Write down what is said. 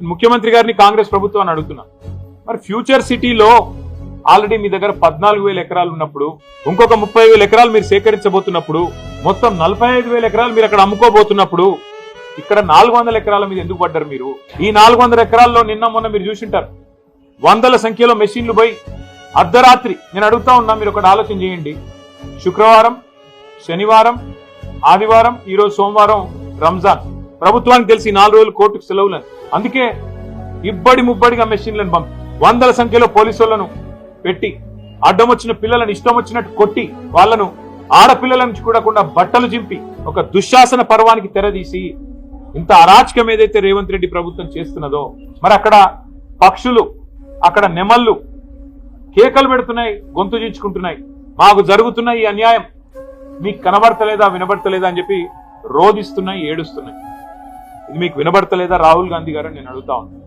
ముఖ్యమంత్రి గారిని కాంగ్రెస్ ప్రభుత్వాన్ని అడుగుతున్నా. మరి ఫ్యూచర్ సిటీలో ఆల్రెడీ మీ దగ్గర పద్నాలుగు వేల ఎకరాలు ఉన్నప్పుడు ఇంకొక ముప్పై వేల ఎకరాలు మీరు సేకరించబోతున్నప్పుడు మొత్తం నలభై ఐదు వేల ఎకరాలు మీరు అక్కడ అమ్ముకోబోతున్నప్పుడు ఇక్కడ నాలుగు వందల ఎకరాల మీద ఎందుకు పడ్డారు మీరు? ఈ నాలుగు వందల ఎకరాల్లో నిన్న మొన్న మీరు చూసింటారు. వందల సంఖ్యలో మెషిన్లు పోయి అర్ధరాత్రి నేను అడుగుతా ఉన్నా మీరు ఒకటి ఆలోచన చేయండి. శుక్రవారం శనివారం ఆదివారం ఈరోజు సోమవారం రంజాన్. ప్రభుత్వానికి తెలిసి నాలుగు రోజులు కోర్టుకు సెలవులను. అందుకే ఇబ్బడి ముబ్బడిగా మెషిన్లను పంపి వందల సంఖ్యలో పోలీసులను పెట్టి అడ్డం వచ్చిన పిల్లలను ఇష్టం వచ్చినట్టు కొట్టి వాళ్ళను ఆడపిల్లల నుంచి చూడకుండా బట్టలు చింపి ఒక దుశ్శాసన పర్వానికి తెరదీసి ఇంత అరాచకం ఏదైతే రేవంత్ రెడ్డి ప్రభుత్వం చేస్తున్నదో మరి అక్కడ పక్షులు అక్కడ నెమళ్ళు కేకలు పెడుతున్నాయి గొంతు చించుకుంటున్నాయి మాకు జరుగుతున్న ఈ అన్యాయం మీకు కనబడతలేదా వినబడతలేదా అని చెప్పి రోధిస్తున్నాయి ఏడుస్తున్నాయి. ఇది మీకు వినబడతలేదా? రాహుల్ గాంధీ గారు నేను అడుగుతా ఉన్నాను